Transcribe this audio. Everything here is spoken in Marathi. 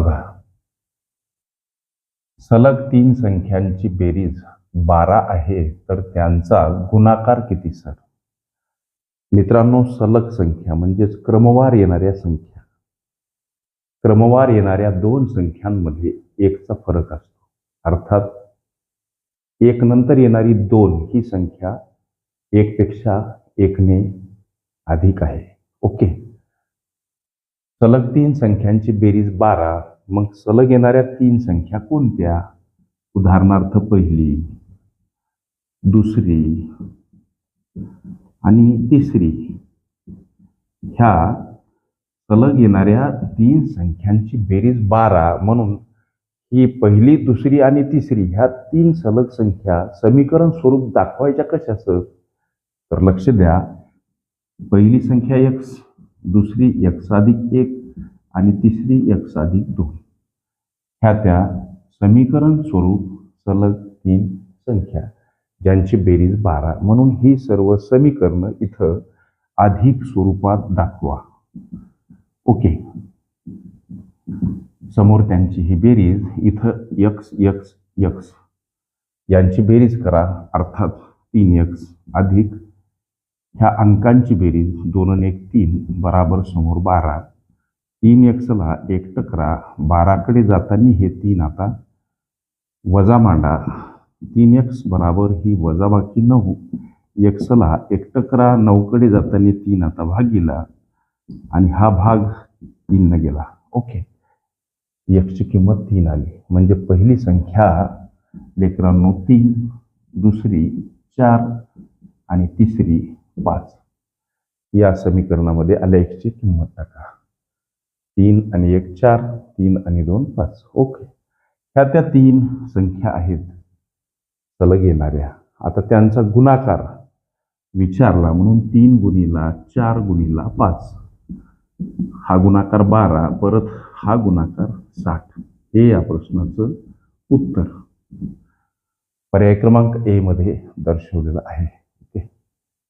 बघा. सलग तीन संख्यांची बेरीज बारा आहे तर त्यांचा गुणाकार किती सर? मित्रांनो सलग संख्या म्हणजेच क्रमवार येणाऱ्या संख्या. क्रमवार येणाऱ्या दोन संख्यांमध्ये एकचा फरक असतो. अर्थात एक नंतर येणारी दोन ही संख्या एकपेक्षा एकने अधिक आहे. ओके? सलग तीन संख्यांची बेरीज बारा. मग सलग येणाऱ्या तीन संख्या कोणत्या? उदाहरणार्थ पहिली दुसरी आणि तिसरी. ह्या सलग येणाऱ्या तीन संख्यांची बेरीज बारा. म्हणून ही पहिली दुसरी आणि तिसरी ह्या तीन सलग संख्या समीकरण स्वरूप दाखवायच्या कशा तर लक्ष द्या. पहिली संख्या एक्स दुसरी एक्स एक आणि तिसरी एक्स दोन. ह्या त्या समीकरण स्वरूप सलग तीन संख्या ज्यांची बेरीज बारा. म्हणून ही सर्व समीकरणं इथं अधिक स्वरूपात दाखवा. ओके. समोर त्यांची ही बेरीज इथं यक्स यक्स यक्स यांची बेरीज करा अर्थात तीन यक्स अधिक ह्या अंकांची बेरीज दोन आणि एक तीन बराबर समोर बारा. तीन एक्सला एक टकरा बाराकडे जाताना हे तीन आता वजा मांडा. तीन एक्स बराबर ही वजाबाकी नऊ. एक्सला एक टकरा नऊकडे जाताना तीन आता भागीला. आणि हा भाग तीननं गेला. ओके. एक्सची किंमत तीन आली. म्हणजे पहिली संख्या लेकरांनो तीन दुसरी चार आणि तिसरी पाच. या समीकरणामध्ये आल्या एकची किंमत टाका. तीन आणि एक चार तीन आणि दोन पाच. ओके. ह्या त्या तीन संख्या आहेत सलग येणाऱ्या. आता त्यांचा गुणाकार विचारला म्हणून तीन गुणीला चार गुणीला पाच. हा गुणाकार बारा परत हा गुणाकार साठ. हे या प्रश्नाचं उत्तर. पर्याय क्रमांक ए मध्ये दर्शवलेलं आहे.